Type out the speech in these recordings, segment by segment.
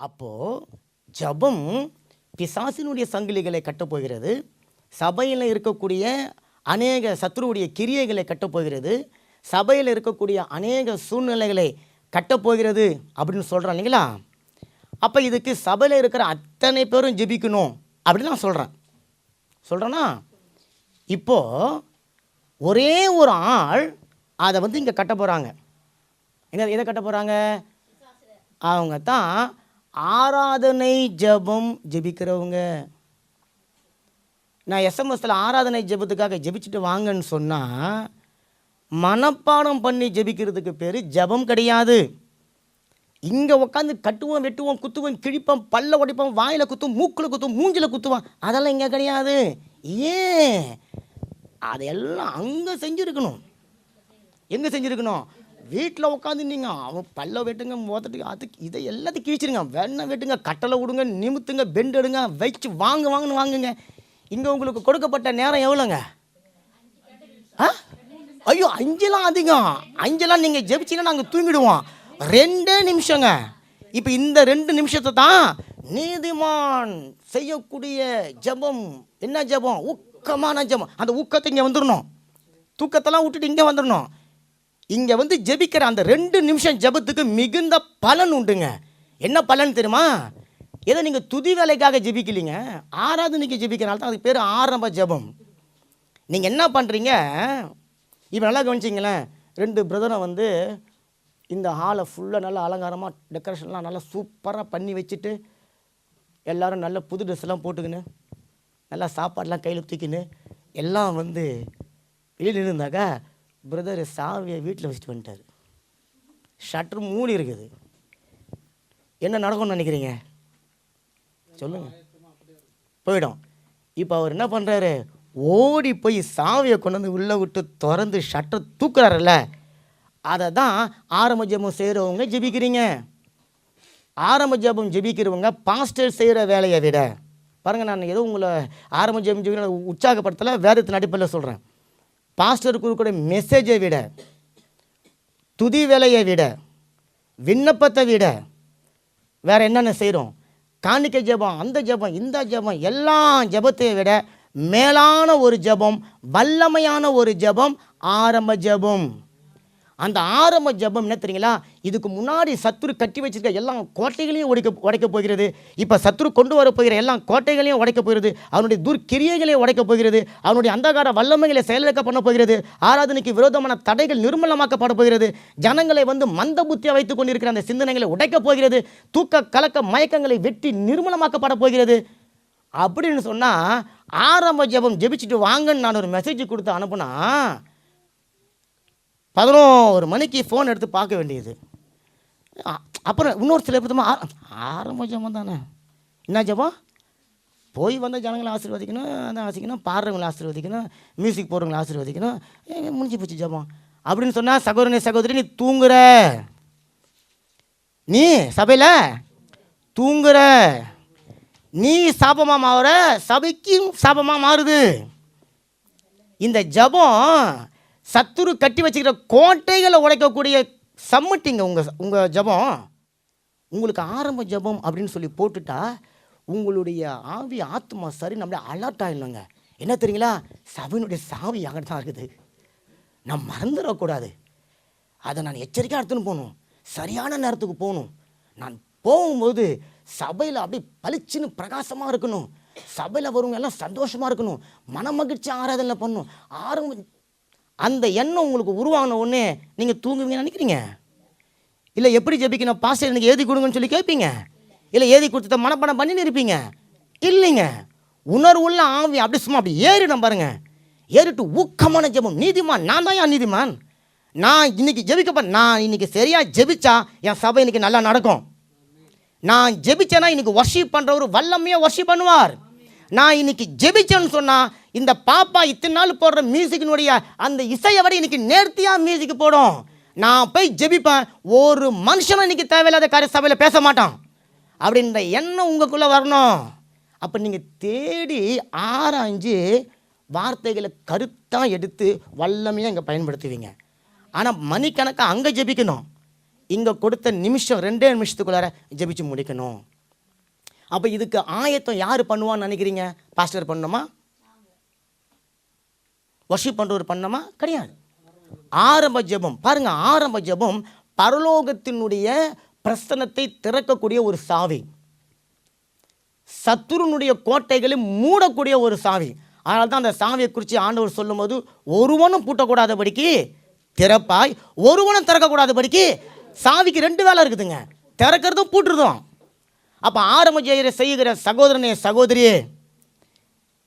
அப்போது ஜெபம் பிசாசினுடைய சங்கிலிகளை கட்டப்போகிறது. சபையில் இருக்கக்கூடிய அநேக சத்ருவுடைய கிரியைகளை கட்டப்போகிறது. சபையில் இருக்கக்கூடிய அநேக சூழ்நிலைகளை கட்டப்போகிறது அப்படின்னு சொல்கிறேன் இல்லைங்களா? அப்போ இதுக்கு சபையில் இருக்கிற அத்தனை பேரும் ஜெபிக்கணும் அப்படின்னு நான் சொல்கிறேன் சொல்கிறேன்னா இப்போது ஒரே ஒரு ஆள் அதை வந்து இங்கே கட்ட போகிறாங்க என்ன எதை கட்ட போகிறாங்க அவங்க தான் ஆராதனை ஜெபம் ஜெபிக்கிறவங்க. நான் எஸ்எம்எஸில் ஆராதனை ஜெபத்துக்காக ஜெபிச்சுட்டு வாங்கன்னு சொன்னால் மனப்பாடம் பண்ணி ஜெபிக்கிறதுக்கு பேர் ஜெபம் கிடையாது. இங்கே உட்காந்து கட்டுவோம் வெட்டுவோம் குத்துவோம் கிழிப்போம் பல்ல உடைப்போம் வாயில் குத்தும் மூக்கில் குத்தும் மூஞ்சில் குத்துவான் அதெல்லாம் இங்கே கிடையாது. ஏன்? அதெல்லாம் அங்கே செஞ்சுருக்கணும். எங்கே செஞ்சுருக்கணும்? வீட்டில் உட்காந்து நீங்கள் அவன் பல்ல வெட்டுங்க மோத்தட்டு அதுக்கு இதை எல்லாத்தையும் கிழிச்சிருங்க. வெண்ணெய் வெட்டுங்க கட்டளை விடுங்க நிமித்துங்க பெண்டு எடுங்க வச்சு வாங்க வாங்கன்னு வாங்குங்க. இங்கே உங்களுக்கு கொடுக்கப்பட்ட நேரம் எவ்வளோங்க? ஆ? ஐயோ அஞ்செல்லாம் அதிகம். அஞ்செல்லாம் நீங்கள் ஜெபிச்சிங்கன்னா நாங்கள் தூங்கிடுவோம். ரெண்டே நிமிஷங்க. இப்போ இந்த ரெண்டு நிமிஷத்தை தான் நீதிமான் செய்யக்கூடிய ஜெபம். என்ன ஜெபம்? ஊக்கமான ஜெபம். அந்த ஊக்கத்தை இங்கே வந்துடணும் தூக்கத்தெல்லாம் விட்டுட்டு இங்கே வந்துடணும் இங்கே வந்து ஜெபிக்கிற அந்த ரெண்டு நிமிஷம் ஜெபத்துக்கு மிகுந்த பலன் உண்டுங்க. என்ன பலன் தெரியுமா? ஏதோ நீங்கள் துதி வேலைக்காக ஜெபிக்கலீங்க. ஆராதனைக்கு ஜெபிக்கிறனால தான் அதுக்கு பேர் ஆரம்ப ஜெபம். நீங்கள் என்ன பண்ணுறீங்க இப்போ நல்லா கவனிச்சிங்களேன். ரெண்டு பிரதரை வந்து இந்த ஹாலை ஃபுல்லாக நல்லா அலங்காரமாக டெக்கரேஷன்லாம் நல்லா சூப்பராக பண்ணி வச்சுட்டு எல்லாரும் நல்ல புது ட்ரெஸ்லாம் போட்டுக்கின்னு நல்லா சாப்பாடெலாம் கையில் தூக்கின்னு எல்லாம் வந்து வெளியில் இருந்தாக்கா பிரதர் சாவியை வீட்டில் வச்சுட்டு வந்துட்டார். ஷட்டர் மூடி இருக்குது. என்ன நடக்கும்னு நினைக்கிறீங்க? சொல்லுங்கள் போயிடும். இப்போ அவர் என்ன பண்ணுறாரு ஓடி போய் சாவியை கொண்டு வந்து உள்ளே விட்டு திறந்து ஷட்டர் தூக்குறாருல்ல. அதை தான் ஆரம்ப ஜெபம் செய்கிறவங்க ஜெபிக்கிறீங்க. ஆரம்ப ஜபம் ஜெபிக்கிறவங்க பாஸ்டர் செய்கிற வேலையை விட. பாருங்கள் நான் ஏதோ உங்களை ஆரம்ப ஜெபம் ஜெபிக்கிற உற்சாகப்படுத்தலை வேதத்தின் அடிப்படையில் சொல்கிறேன் பாஸ்டர் கொடுக்கக்கூடிய மெசேஜை விட துதி வேலையை விட விண்ணப்பத்தை விட வேறு என்னென்ன செய்கிறோம் காணிக்கை ஜெபம் அந்த ஜெபம் இந்த ஜெபம் எல்லா ஜெபத்தையும் விட மேலான ஒரு ஜெபம் வல்லமையான ஒரு ஜெபம் ஆரம்ப ஜெபம். அந்த ஆரம்ப ஜெபம் என்ன தெரியுங்களா? இதுக்கு முன்னாடி சத்துரு கட்டி வச்சிருக்க எல்லா கோட்டைகளையும் உடைக்க உடைக்க போகிறது. இப்போ சத்துரு கொண்டு வர போகிற எல்லா கோட்டைகளையும் உடைக்க போகிறது. அவனுடைய துர்க்கிரியைகளையும் உடைக்க போகிறது. அவனுடைய அந்தகார வல்லமைகளை செயலிழக்க பண்ண போகிறது. ஆராதனைக்கு விரோதமான தடைகள் நிர்மலமாக்கப்பட போகிறது. ஜனங்களை வந்து மந்த புத்தியாக வைத்துக் கொண்டிருக்கிற அந்த சிந்தனைகளை உடைக்கப் போகிறது. தூக்க கலக்க மயக்கங்களை வெட்டி நிர்மலமாக்கப்பட போகிறது. அப்படின்னு சொன்னால் ஆரம்ப ஜெபம் ஜெபிச்சுட்டு வாங்கன்னு நான் ஒரு மெசேஜ் கொடுத்து அனுப்புனா பதினோரு மணிக்கு ஃபோன் எடுத்து பார்க்க வேண்டியது. அப்புறம் இன்னொரு சில பேர் ஆரம்ப ஜெபம் தானே. என்ன ஜெபம்? போய் வந்த ஜனங்களை ஆசீர்வதிக்கணும் அதை ஆசிக்கணும் பாடுறவங்களை ஆசீர்வதிக்கணும் மியூசிக் போடுறவங்களை ஆசீர்வதிக்கணும். ஏங்க முடிஞ்சு போச்சு ஜெபம். அப்படின்னு சொன்னால் சகோதரனே சகோதரி நீ தூங்குற. நீ சபையில் தூங்குற. நீ சாபமாக மாறுற சபைக்கும் சாபமாக மாறுது. இந்த ஜெபம் சத்துரு கட்டி வச்சுக்கிற கோட்டைகளை உடைக்கக்கூடிய சம்மட்டிங்க உங்கள் உங்கள் ஜெபம். உங்களுக்கு ஆரம்ப ஜெபம் அப்படின்னு சொல்லி போட்டுட்டா உங்களுடைய ஆவி ஆத்மா சரி நம்மளே அலர்ட் ஆகிடணுங்க என்ன தெரியுங்களா? சபையினுடைய சாவி அங்கே தான் இருக்குது. நான் மறந்துடக்கூடாது. அதை நான் எச்சரிக்கையாக எடுத்துன்னு போகணும். சரியான நேரத்துக்கு போகணும். நான் போகும்போது சபையில் அப்படியே பளிச்சுன்னு பிரகாசமாக இருக்கணும். சபையில் வருவங்க எல்லாம் சந்தோஷமாக இருக்கணும். மனமகிழ்ச்சி ஆராதனை பண்ணணும். ஆரம்ப அந்த எண்ணம் உங்களுக்கு உருவாகின உடனே நீங்கள் தூங்குவீங்கன்னு நினைக்கிறீங்க? இல்லை எப்படி ஜெபிக்கணும்? பாஸ்டர் எனக்கு எழுதி கொடுங்கன்னு சொல்லி கேட்பீங்க? இல்லை எழுதி கொடுத்தத மனப்பாடம் பண்ணின்னு இருப்பீங்க இல்லைங்க. உணர்வுள்ள ஆவி அப்படி சும்மா அப்படி ஏறிடும் பாருங்க. ஏறிட்டு ஊக்கமான ஜெபம். நீதிமான். நான் தான் என் நீதிமான்? நான் இன்றைக்கி ஜெபிக்கப்ப நான் இன்னைக்கு சரியாக ஜெபிச்சா என் சபை இன்னைக்கு நல்லா நடக்கும். நான் ஜெபிச்சேன்னா இன்னைக்கு வர்ஷிப் பண்ணுறவர் வல்லமையாக ஒர்ஷிப் பண்ணுவார். நான் இன்னைக்கு ஜெபிச்சேன்னு சொன்னால் இந்த பாப்பா இத்தனை நாள் போடுற மியூசிக்கினுடைய அந்த இசையை விட இன்னைக்கு நேர்த்தியாக மியூசிக் போடும். நான் போய் ஜெபிப்பேன். ஒரு மனுஷனும் இன்னைக்கு தேவையில்லாத காரிய சபையில் பேச மாட்டான். அப்படின்ற எண்ணம் உங்களுக்குள்ளே வரணும். அப்போ நீங்கள் தேடி ஆராய்ஞ்சு வார்த்தைகளை கருத்தாக எடுத்து வல்லமையாக இங்கே பயன்படுத்துவீங்க. ஆனால் மணிக்கணக்காக அங்கே ஜெபிக்கணும். இங்கே கொடுத்த நிமிஷம் ரெண்டே நிமிஷத்துக்குள்ளார ஜெபிச்சு முடிக்கணும். அப்போ இதுக்கு ஆயத்தம் யார் பண்ணுவான்னு நினைக்கிறீங்க? பாஸ்டர் பண்ணணுமா? வர்ஷிப் பண்ணுறவர் பண்ணமா? கிடையாது. ஆரம்ப ஜெபம். பாருங்க ஆரம்ப ஜெபம் பரலோகத்தினுடைய பிரசனத்தை திறக்கக்கூடிய ஒரு சாவி. சத்துருனுடைய கோட்டைகளை மூடக்கூடிய ஒரு சாவி. அதனால தான் அந்த சாவியை குறித்து ஆண்டவர் சொல்லும்போது ஒருவனும் பூட்டக்கூடாதபடிக்கு திறப்பாய் ஒருவனும் திறக்கக்கூடாதபடிக்கு சாவிக்கு ரெண்டு வேலை இருக்குதுங்க. திறக்கிறதும் பூட்டுறதும். அப்போ ஆரம்ப ஜெயரை செய்கிற சகோதரனே சகோதரியே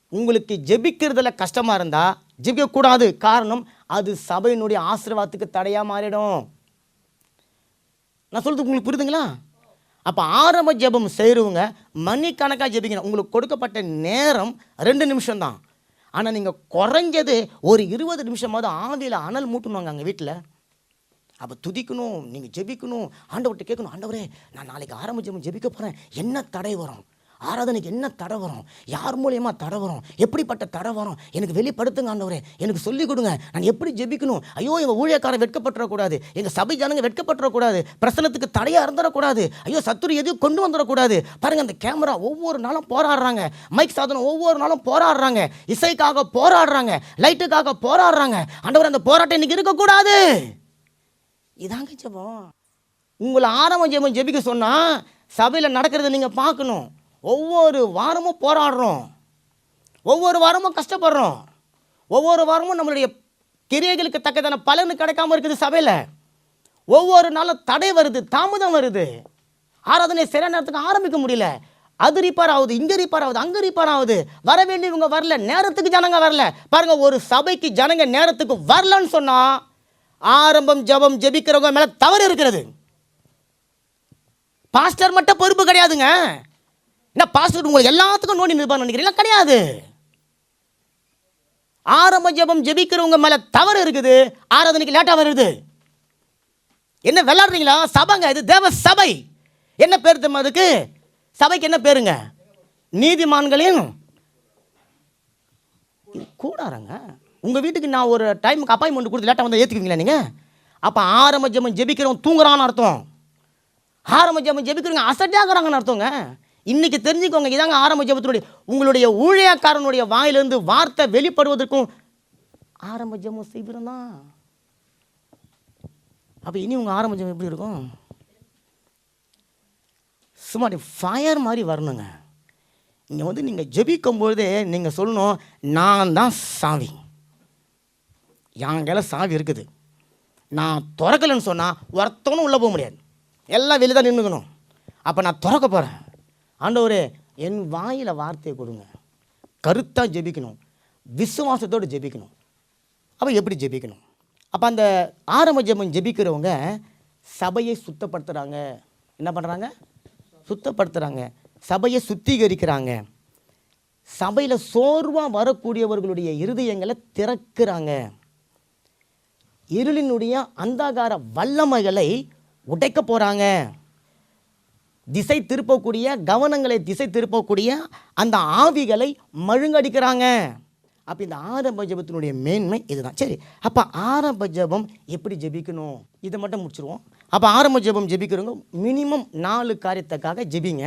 உங்களுக்கு ஜெபிக்கிறதுல கஷ்டமாக இருந்தால் ஜெபிக்கக்கூடாது காரணம் அது சபையினுடைய ஆசீர்வாதத்துக்கு தடையாக மாறிடும். நான் சொல்றது உங்களுக்கு புரியுதுங்களா? அப்போ ஆரம்ப ஜெபம் செய்கிறவங்க மணிக்கணக்காக ஜெபிக்கணும். உங்களுக்கு கொடுக்கப்பட்ட நேரம் ரெண்டு நிமிஷம் தான் ஆனால் நீங்கள் குறைஞ்சது ஒரு இருபது நிமிஷமாவது ஆவியில் அனல் மூட்டணுவாங்க அங்கே வீட்டில் அப்போ துதிக்கணும் நீங்கள் ஜெபிக்கணும். ஆண்டவர்கிட்ட கேட்கணும் ஆண்டவரே நான் நாளைக்கு ஆரம்ப ஜெபம் ஜெபிக்க போகிறேன் என்ன தடை வரும்? ஆராதனைக்கு என்ன தடை வரும்? யார் மூலியமாக தடை வரும்? எப்படிப்பட்ட தடை வரும்? எனக்கு வெளிப்படுத்துங்க ஆண்டவரே. எனக்கு சொல்லிக் கொடுங்க. நான் எப்படி ஜெபிக்கணும்? ஐயோ எங்கள் ஊழியக்காரன் வெட்கப்பட்டுறக்கூடாது. எங்கள் சபை ஜனங்க வெட்கப்பட்டுறக்கூடாது. பிரசனத்துக்கு தடையாக இருந்துடக்கூடாது ஐயோ சத்துரு எதுவும் கொண்டு வந்துடக்கூடாது பாருங்கள் அந்த கேமரா ஒவ்வொரு நாளும் போராடுறாங்க. மைக் சாதனம் ஒவ்வொரு நாளும் போராடுறாங்க. இசைக்காக போராடுறாங்க. லைட்டுக்காக போராடுறாங்க. ஆண்டவர் அந்த போராட்டம் இன்னைக்கு இருக்கக்கூடாது. இதாங்க ஜெபம். உங்களை ஆரம்ப ஜெபம் ஜெபிக்க சொன்னால் சபையில் நடக்கிறத நீங்கள் பார்க்கணும். ஒவ்வொரு வாரமும் போராடுறோம். ஒவ்வொரு வாரமும் கஷ்டப்படுறோம். ஒவ்வொரு வாரமும் நம்மளுடைய கிரியைகளுக்கு தக்கதான பலன் கிடைக்காம இருக்குது சபையில். ஒவ்வொரு நாளும் தடை வருது தாமதம் வருது. ஆராதனை சில நேரத்துக்கு ஆரம்பிக்க முடியல. அது ரிப்பேர் ஆகுது இங்கே ரிப்பேர் ஆகுது அங்கே ரிப்பேர் ஆகுது வர வேண்டியவங்க வரல நேரத்துக்கு ஜனங்க வரல. பாருங்க ஒரு சபைக்கு ஜனங்க நேரத்துக்கு வரலன்னு சொன்னால் ஆரம்பம் ஜெபம் ஜெபிக்கிறவங்க மேலே தவறு இருக்கிறது. பாஸ்டர் மட்டும் பொறுப்பு கிடையாதுங்க. என்ன பாஸ்டர் உங்களுக்கு எல்லாத்துக்கும் நோண்டி நிற்பான்னு நினைக்கிறீங்களா? கிடையாது. ஆரம்ப ஜெபம் ஜெபிக்கிறவங்க மேலே தவறு இருக்குது. ஆராதனைக்கு லேட்டாக வருது. என்ன விளாடுறீங்களா சபைங்க இது தேவ சபை. என்ன பேர் தெரியுமா அதுக்கு? சபைக்கு என்ன பேருங்க? நீதிமான்களின் கூடாரங்க. உங்கள் வீட்டுக்கு நான் ஒரு டைமுக்கு அப்பாயின்மெண்ட் கொடுத்து லேட்டாக வந்து ஏற்றுக்குவீங்களா நீங்கள் அப்போ ஆரம்ப ஜெபம் ஜெபிக்கிறவன் தூங்குறான்னு அர்த்தம். ஆரம்ப ஜெபம் ஜெபிக்கிறவங்க அசட்டாகிறாங்கன்னு அர்த்தங்க. இன்னைக்கு தெரிஞ்சுக்கோங்க இதாங்க ஆரம்ப ஜபத்தினுடைய உங்களுடைய ஊழியக்காரனுடைய வாயிலிருந்து வார்த்தை வெளிப்படுவதற்கும் ஆரம்ப ஜெபம் செய்கிறோம் தான் அப்போ இனி உங்கள் ஆரம்ப ஜபம் எப்படி இருக்கும்? சும்மா ஃபயர் மாதிரி வரணுங்க. இங்கே வந்து நீங்கள் ஜெபிக்கும் பொழுதே நீங்கள் சொல்லணும் நான் தான் சாவி. என் கையில் சாவி இருக்குது. நான் திறக்கலைன்னு சொன்னால் ஒருத்தவனும் உள்ளே போக முடியாது. எல்லாம் வெளியே தான் நின்றுக்கணும் அப்போ நான் திறக்க போகிறேன் ஆண்டவரே என் வாயில் வார்த்தையை கொடுங்க. கருத்தாக ஜெபிக்கணும். விசுவாசத்தோடு ஜெபிக்கணும். அப்போ எப்படி ஜெபிக்கணும்? அப்போ அந்த ஆரம்ப ஜெபம் ஜெபிக்கிறவங்க சபையை சுத்தப்படுத்துகிறாங்க என்ன பண்ணுறாங்க சுத்தப்படுத்துகிறாங்க சபையை சுத்திகரிக்கிறாங்க. சபையில் சோர்வாக வரக்கூடியவர்களுடைய இருதயங்களை திறக்கிறாங்க. இருளினுடைய அந்தகார வல்லமைகளை உடைக்க போகிறாங்க திசை திருப்பக்கூடிய கவனங்களை திசை திருப்பக்கூடிய அந்த ஆவிகளை மழுங்கடிக்கிறாங்க. அப்போ இந்த ஆரம்ப ஜபத்தினுடைய மேன்மை இதுதான். சரி அப்போ ஆரம்ப ஜபம் எப்படி ஜெபிக்கணும்? இதை மட்டும் முடிச்சிருவோம். அப்போ ஆரம்ப ஜபம் ஜெபிக்கிறவங்க மினிமம் நாலு காரியத்துக்காக ஜெபிங்க.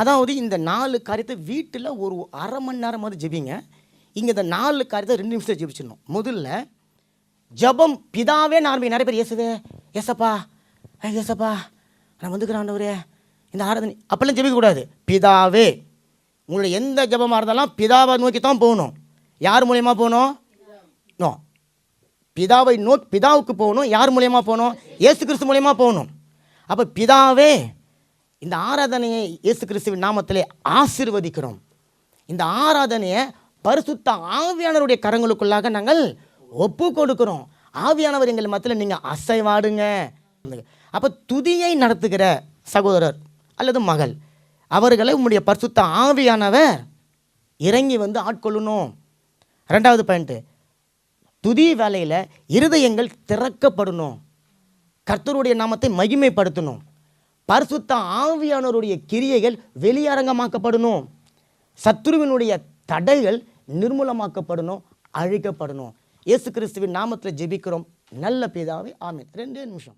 அதாவது இந்த நாலு காரியத்தை வீட்டில் ஒரு அரை மணி நேரமாவது ஜெபிங்க. இங்கே இந்த நாலு காரியத்தை ரெண்டு நிமிஷம் ஜெபிச்சிடணும். முதல்ல ஜெபம் பிதாவே நான் நிறைய பேர் இயேசுவே ஏசப்பா எஸ்ப்பா ஏசப்பா நான் வந்துக்கிறேன் ஆண்டவரே. இந்த ஆராதனை அப்போல்லாம் ஜெபிக்கக்கூடாது. பிதாவே உங்களுடைய எந்த ஜெபமாக இருந்தாலும் பிதாவை நோக்கி தான் போகணும். யார் மூலயமா போகணும்? நோ. பிதாவை நோக்கி பிதாவுக்கு போகணும் யார் மூலயமா போகணும்? ஏசு கிறிஸ்து மூலயமா போகணும். அப்போ பிதாவே இந்த ஆராதனையை இயேசு கிறிஸ்துவின் நாமத்திலே ஆசிர்வதிக்கிறோம். இந்த ஆராதனையை பரிசுத்த ஆவியானவருடைய கரங்களுக்குள்ளாக நாங்கள் ஒப்பு கொடுக்கிறோம். ஆவியானவர் எங்கள் மத்தியில் நீங்கள் அசைவாடுங்க. அப்போ துதியை நடத்துகிற சகோதரர் அல்லது மகள். அவர்களை உம்முடைய பரிசுத்த ஆவியானவர் இறங்கி வந்து ஆட்கொள்ளணும் ரெண்டாவது பாயிண்ட்டு துதி வேலையில் இருதயங்கள் திறக்கப்படணும் கர்த்தருடைய நாமத்தை மகிமைப்படுத்தணும் பரிசுத்த ஆவியானவருடைய கிரியைகள் வெளியரங்கமாக்கப்படணும் சத்துருவினுடைய தடைகள் நிர்மூலமாக்கப்படணும் அழிக்கப்படணும் இயேசு கிறிஸ்துவின் நாமத்தில் ஜெபிக்கிறோம். நல்ல பிதாவே ஆமை ரெண்டே நிமிஷம்.